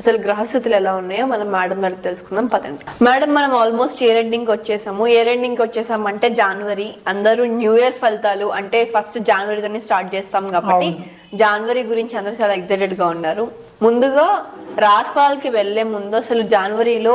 అసలు గ్రహస్థితులు ఎలా ఉన్నాయో మనం మేడం గారు తెలుసుకుందాం పదండి. మేడం మనం ఆల్మోస్ట్ ఇయర్ ఎండింగ్ వచ్చేసాము. ఇయర్ ఎండింగ్ వచ్చేసాము అంటే జనవరి అందరూ న్యూ ఇయర్ ఫలితాలు అంటే ఫస్ట్ జనవరితోనే స్టార్ట్ చేస్తాం కాబట్టి జనవరి గురించి అందరూ చాలా ఎక్సైటెడ్గా ఉన్నారు. ముందుగా రాశిఫలాలకి వెళ్ళే ముందు అసలు జనవరిలో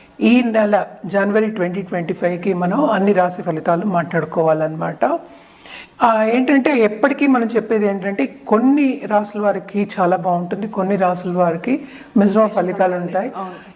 ఈ నెల జనవరి ట్వంటీ ట్వంటీ ఫైవ్కి మనం అన్ని రాశి ఫలితాలు మాట్లాడుకోవాలన్నమాట. ఆ, ఏంటంటే ఎప్పటికీ మనం చెప్పేది ఏంటంటే కొన్ని రాసుల వారికి చాలా బాగుంటుంది కొన్ని రాసుల వారికి మిశ్రమ ఫలితాలు ఉంటాయి.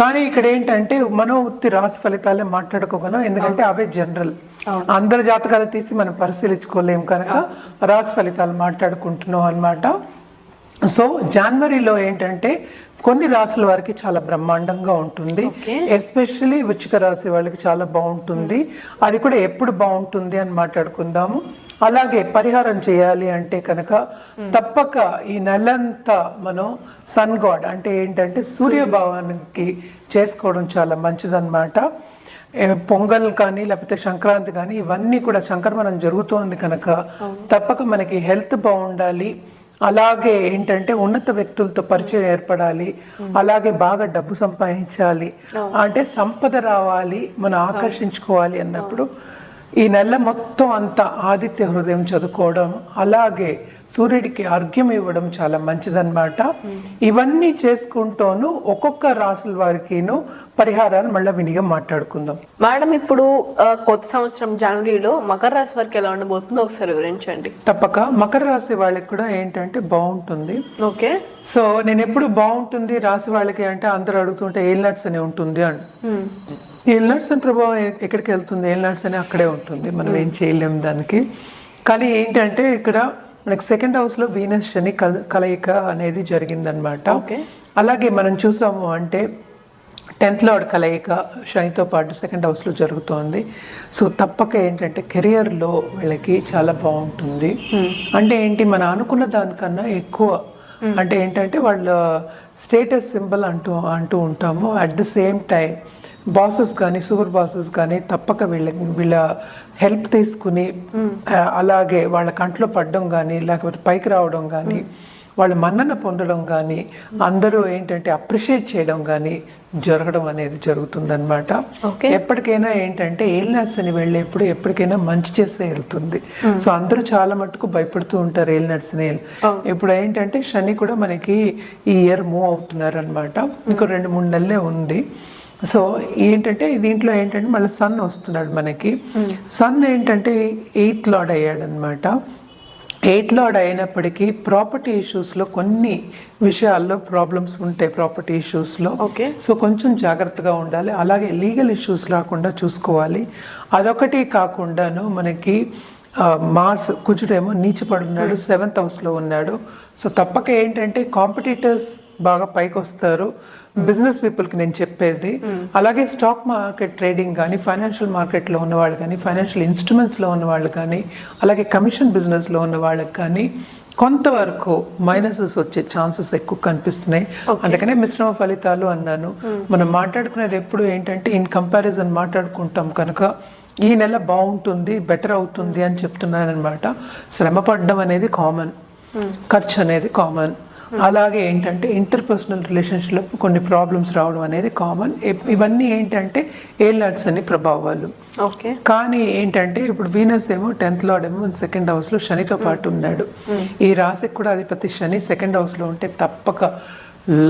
కానీ ఇక్కడ ఏంటంటే మనం ఉత్తి రాశి ఫలితాలే మాట్లాడుకోగలం ఎందుకంటే అవే జనరల్ అందరి జాతకాలు తీసి మనం పరిశీలించుకోలేం కనుక రాశి ఫలితాలు మాట్లాడుకుంటున్నాం అన్నమాట. సో జనవరిలో ఏంటంటే కొన్ని రాసుల వారికి చాలా బ్రహ్మాండంగా ఉంటుంది. Okay. ఎస్పెషల్లీ వృచ్చిక రాశి వాళ్ళకి చాలా బాగుంటుంది. అది కూడా ఎప్పుడు బాగుంటుంది అని మాట్లాడుకుందాము. అలాగే పరిహారం చేయాలి అంటే కనుక తప్పక ఈ నెలంతా మనం సన్ గాడ్ అంటే ఏంటంటే సూర్యభావానికి చేసుకోవడం చాలా మంచిదన్నమాట. పొంగల్ కానీ లేకపోతే సంక్రాంతి కానీ ఇవన్నీ కూడా సంక్రమణం జరుగుతోంది కనుక తప్పక మనకి హెల్త్ బాగుండాలి. అలాగే ఏంటంటే ఉన్నత వ్యక్తులతో పరిచయం ఏర్పడాలి. అలాగే బాగా డబ్బు సంపాదించాలి. అంటే సంపద రావాలి. మనం ఆకర్షించుకోవాలి అన్నప్పుడు ఈ నెల మొత్తం అంతా ఆదిత్య హృదయం చదువుకోవడం అలాగే సూర్యుడికి అర్ఘ్యం ఇవ్వడం చాలా మంచిదన్నమాట. ఇవన్నీ చేసుకుంటూను ఒక్కొక్క రాసుల వారికిను పరిహారాలు మళ్ళీ వినిగా మాట్లాడుకుందాం. మేడం ఇప్పుడు కొత్త సంవత్సరం జనవరిలో మకర రాశి వారికి ఎలా ఉండబోతుందో ఒకసారి వివరించండి. తప్పక. మకర రాశి వాళ్ళకి కూడా ఏంటంటే బాగుంటుంది. ఓకే. సో నేను ఎప్పుడు బాగుంటుంది రాశి వాళ్ళకి అంటే అందరూ అడుగుతుంటే ఏల్ నట్స్ అని ఉంటుంది అని. ఏల్నాడ్స్ అని ప్రభావం ఎక్కడికి వెళ్తుంది? ఏల్నాడ్స్ అని అక్కడే ఉంటుంది. మనం ఏం చేయలేం దానికి. కానీ ఏంటంటే ఇక్కడ మనకి సెకండ్ హౌస్లో వీనస్ శని కల- కలయిక అనేది జరిగిందనమాట. అలాగే మనం చూసాము అంటే టెన్త్ లార్డ్ కలయిక శనితో పాటు సెకండ్ హౌస్లో జరుగుతోంది. సో తప్పక ఏంటంటే కెరియర్లో వీళ్ళకి చాలా బాగుంటుంది. అంటే ఏంటి? మనం అనుకున్న దానికన్నా ఎక్కువ. అంటే ఏంటంటే వాళ్ళ స్టేటస్ సింబల్ అంటూ అంటూ ఉంటాము. At the same time bosses కానీ సూపర్ బాసెస్ కానీ తప్పక వీళ్ళ వీళ్ళ హెల్ప్ తీసుకుని అలాగే వాళ్ళ కంట్లో పడడం కానీ లేకపోతే పైకి రావడం కానీ వాళ్ళ మన్నన పొందడం కానీ అందరూ ఏంటంటే అప్రిషియేట్ చేయడం కానీ జరగడం అనేది జరుగుతుందన్నమాట. Okay. ఎప్పటికైనా ఏంటంటే ఏలినాట్స్ అని వెళ్ళేప్పుడు ఎప్పటికైనా మంచి చేసే వెళ్తుంది. సో అందరూ చాలా మటుకు భయపడుతూ ఉంటారు ఏలినాట్స్ అని ఇప్పుడు ఏంటంటే శని కూడా మనకి ఈ ఇయర్ మూవ్ అవుతున్నారు అనమాట ఇంకో రెండు మూడు నెలలే ఉంది. సో ఏంటంటే దీంట్లో ఏంటంటే మళ్ళీ సన్ వస్తున్నాడు మనకి. సన్ ఏంటంటే ఎయిత్ లార్డ్ అయ్యాడు అనమాట ఎయిత్ లార్డ్ అయినప్పటికీ ప్రాపర్టీ ఇష్యూస్లో కొన్ని విషయాల్లో ప్రాబ్లమ్స్ ఉంటాయి ప్రాపర్టీ ఇష్యూస్లో. ఓకే. సో కొంచెం జాగ్రత్తగా ఉండాలి. అలాగే లీగల్ ఇష్యూస్ రాకుండా చూసుకోవాలి. అదొకటి కాకుండాను మనకి మార్స్ కుజుడేమో నీచిపడి ఉన్నాడు సెవెంత్ హౌస్లో ఉన్నాడు. సో తప్పక ఏంటంటే కాంపిటీటర్స్ బాగా పైకి వస్తారు బిజినెస్ పీపుల్కి నేను చెప్పేది అలాగే స్టాక్ మార్కెట్ ట్రేడింగ్ కానీ ఫైనాన్షియల్ మార్కెట్లో ఉన్న వాళ్ళు కానీ ఫైనాన్షియల్ ఇన్స్ట్రుమెంట్స్లో ఉన్న వాళ్ళు కానీ అలాగే కమిషన్ బిజినెస్లో ఉన్న వాళ్ళకి కానీ కొంతవరకు మైనసెస్ వచ్చే ఛాన్సెస్ ఎక్కువ కనిపిస్తున్నాయి. అందుకనే మిశ్రమ ఫలితాలు అన్నాను. మనం మాట్లాడుకునేది ఎప్పుడు ఏంటంటే ఇన్ కంపారిజన్ మాట్లాడుకుంటాం కనుక ఈ నెల బాగుంటుంది బెటర్ అవుతుంది అని చెప్తున్నాను అనమాట శ్రమ పడడం అనేది కామన్. ఖర్చు అనేది కామన్. అలాగే ఏంటంటే ఇంటర్పర్సనల్ రిలేషన్షిప్లో కొన్ని ప్రాబ్లమ్స్ రావడం అనేది కామన్ ఇవన్నీ ఏంటంటే ఏలాడ్స్ అని ప్రభావాలు. ఓకే. కానీ ఏంటంటే ఇప్పుడు వీనస్ ఏమో టెన్త్ లార్డ్ ఏమో సెకండ్ హౌస్లో శనితో పాటు ఉన్నాడు. ఈ రాశికి కూడా అధిపతి శని సెకండ్ హౌస్లో ఉంటే తప్పక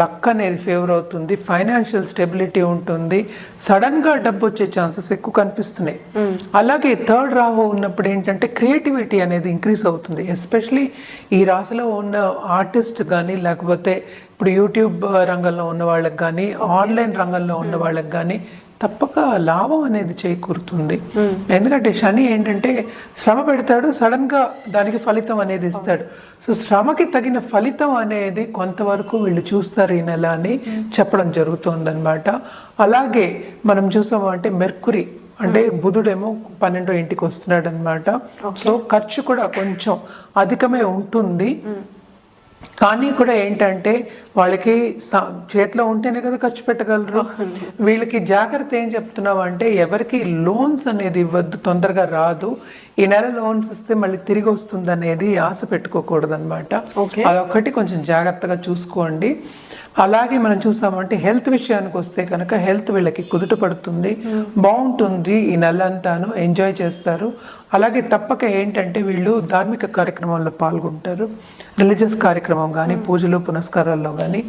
లక్ అనేది ఫేవర్ అవుతుంది ఫైనాన్షియల్ స్టెబిలిటీ ఉంటుంది సడన్గా డబ్బు వచ్చే ఛాన్సెస్ ఎక్కువ కనిపిస్తున్నాయి. అలాగే థర్డ్ రాహు ఉన్నప్పుడు ఏంటంటే క్రియేటివిటీ అనేది ఇంక్రీజ్ అవుతుంది. ఎస్పెషలీ ఈ రాశిలో ఉన్న ఆర్టిస్ట్ కానీ లేకపోతే ఇప్పుడు యూట్యూబ్ రంగంలో ఉన్న వాళ్ళకి కానీ ఆన్లైన్ రంగంలో ఉన్న వాళ్ళకి కానీ తప్పక లాభం అనేది చేకూరుతుంది. ఎందుకంటే శని ఏంటంటే శ్రమ పెడతాడు సడన్గా దానికి ఫలితం అనేది ఇస్తాడు. సో శ్రమకి తగిన ఫలితం అనేది కొంతవరకు వీళ్ళు చూస్తారు ఈ నెల అని చెప్పడం జరుగుతుంది అలాగే మనం చూసాము అంటే మెర్కురి అంటే బుధుడేమో పన్నెండో ఇంటికి వస్తున్నాడు అనమాట సో ఖర్చు కూడా కొంచెం అధికమే ఉంటుంది. కానీ కూడా ఏంటంటే వాళ్ళకి చేతిలో ఉంటేనే కదా ఖర్చు పెట్టగలరు. వీళ్ళకి జాగ్రత్త ఏం చెప్తున్నావు అంటే ఎవరికి లోన్స్ అనేది ఇవ్వద్దు తొందరగా రాదు. ఈ నెల లోన్స్ ఇస్తే మళ్ళీ తిరిగి వస్తుంది అనేది ఆశ పెట్టుకోకూడదు అనమాట. అదొకటి కొంచెం జాగ్రత్తగా చూసుకోండి. అలాగే మనం చూసామంటే హెల్త్ విషయానికి వస్తే కనుక హెల్త్ వీళ్ళకి కుదుట పడుతుంది బాగుంటుంది ఈ నెలంతాను ఎంజాయ్ చేస్తారు. అలాగే తప్పక ఏంటంటే వీళ్ళు ధార్మిక కార్యక్రమాల్లో పాల్గొంటారు. రిలీజియస్ కార్యక్రమం కానీ పూజలు పునస్కారాల్లో కానీ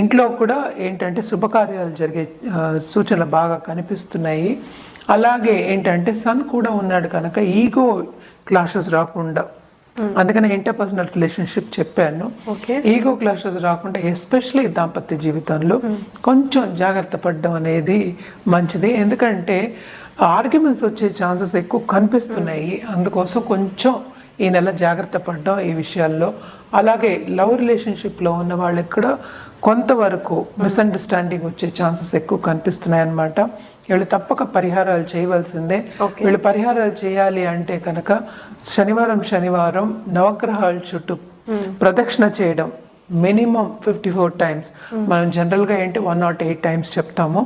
ఇంట్లో కూడా ఏంటంటే శుభకార్యాలు జరిగే సూచనలు బాగా కనిపిస్తున్నాయి. అలాగే ఏంటంటే సన్ కూడా ఉన్నాడు కనుక ఈగో క్లాషెస్ రాకుండా అందుకని ఇంటర్పర్సనల్ రిలేషన్షిప్ చెప్పాను. ఓకే ఈగో క్లాషెస్ రాకుండా ఎస్పెషలీ దాంపత్య జీవితంలో కొంచెం జాగ్రత్త పడడం అనేది మంచిది. ఎందుకంటే ఆర్గ్యుమెంట్స్ వచ్చే ఛాన్సెస్ ఎక్కువ కనిపిస్తున్నాయి. అందుకోసం కొంచెం ఈ నెల జాగ్రత్త పడడం ఈ విషయాల్లో. అలాగే లవ్ రిలేషన్షిప్లో ఉన్న వాళ్ళకి కూడా కొంతవరకు మిస్అండర్స్టాండింగ్ వచ్చే ఛాన్సెస్ ఎక్కువ కనిపిస్తున్నాయి అన్నమాట వీళ్ళు తప్పక పరిహారాలు చేయవలసిందే. వీళ్ళు పరిహారాలు చేయాలి అంటే కనుక శనివారం శనివారం నవగ్రహాల చుట్టూ ప్రదక్షిణ చేయడం మినిమం ఫిఫ్టీ ఫోర్ టైమ్స్. మనం జనరల్గా ఏంటి వన్ నాట్ ఎయిట్ టైమ్స్ చెప్తాము.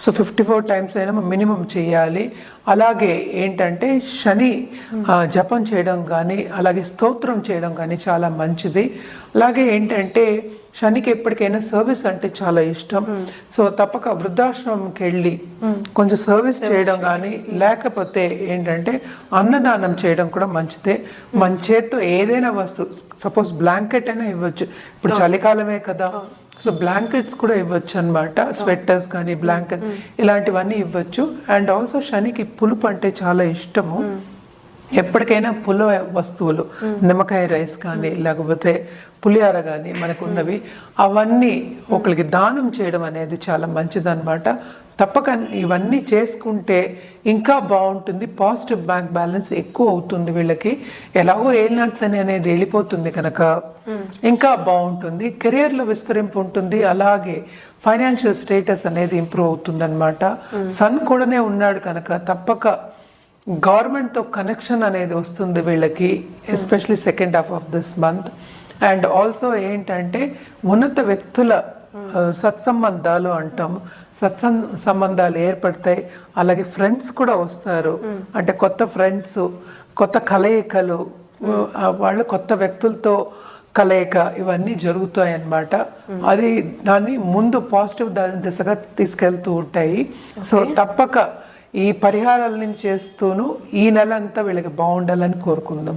సో ఫిఫ్టీ ఫోర్ టైమ్స్ అయినా మినిమం చేయాలి. అలాగే ఏంటంటే శని జపం చేయడం కానీ అలాగే స్తోత్రం చేయడం కానీ చాలా మంచిది. అలాగే ఏంటంటే శనికి ఎప్పటికైనా సర్వీస్ అంటే చాలా ఇష్టం. సో తప్పక వృద్ధాశ్రమంకి వెళ్ళి కొంచెం సర్వీస్ చేయడం కానీ లేకపోతే ఏంటంటే అన్నదానం చేయడం కూడా మంచిదే. మన చేత్తో ఏదైనా వస్తువు సపోజ్ బ్లాంకెట్ అయినా ఇవ్వచ్చు. ఇప్పుడు చలికాలమే కదా. సో బ్లాంకెట్స్ కూడా ఇవ్వచ్చు అనమాట స్వెట్టర్స్ కానీ బ్లాంకెట్ ఇలాంటివన్నీ ఇవ్వచ్చు. అండ్ ఆల్సో శనికి పులుపు అంటే చాలా ఇష్టము. ఎప్పటికైనా పుల్ల వస్తువులు నిమ్మకాయ రైస్ కానీ లేకపోతే పులిహార కానీ మనకు ఉన్నవి అవన్నీ ఒకరికి దానం చేయడం అనేది చాలా మంచిదన్నమాట. తప్పక ఇవన్నీ చేసుకుంటే ఇంకా బాగుంటుంది. పాజిటివ్ బ్యాంక్ బ్యాలెన్స్ ఎక్కువ అవుతుంది వీళ్ళకి. ఎలాగో ఏ నట్స్ అని అనేది వెళ్ళిపోతుంది కనుక ఇంకా బాగుంటుంది. కెరియర్లో విస్తరింపు ఉంటుంది. అలాగే ఫైనాన్షియల్ స్టేటస్ అనేది ఇంప్రూవ్ అవుతుంది అనమాట సన్ కూడానే ఉన్నాడు కనుక తప్పక గవర్నమెంట్తో కనెక్షన్ అనేది వస్తుంది వీళ్ళకి especially second half of this month and also ఏంటంటే ఉన్నత వ్యక్తుల ఆ, సత్సంబంధాలు అంటాం. సత్సం సంబంధాలు ఏర్పడతాయి. అలాగే ఫ్రెండ్స్ కూడా వస్తారు. అంటే కొత్త ఫ్రెండ్స్ కొత్త కలయికలు ఆ, వాళ్ళు కొత్త వ్యక్తులతో కలయిక ఇవన్నీ జరుగుతాయి అన్నమాట అది దాన్ని ముందు పాజిటివ్ దిశగా తీసుకెళ్తూ ఉంటాయి. సో తప్పక ఈ పరిహారాలని చేస్తూను ఈ నెల అంతా వీళ్ళకి బాగుండాలని కోరుకుందాం.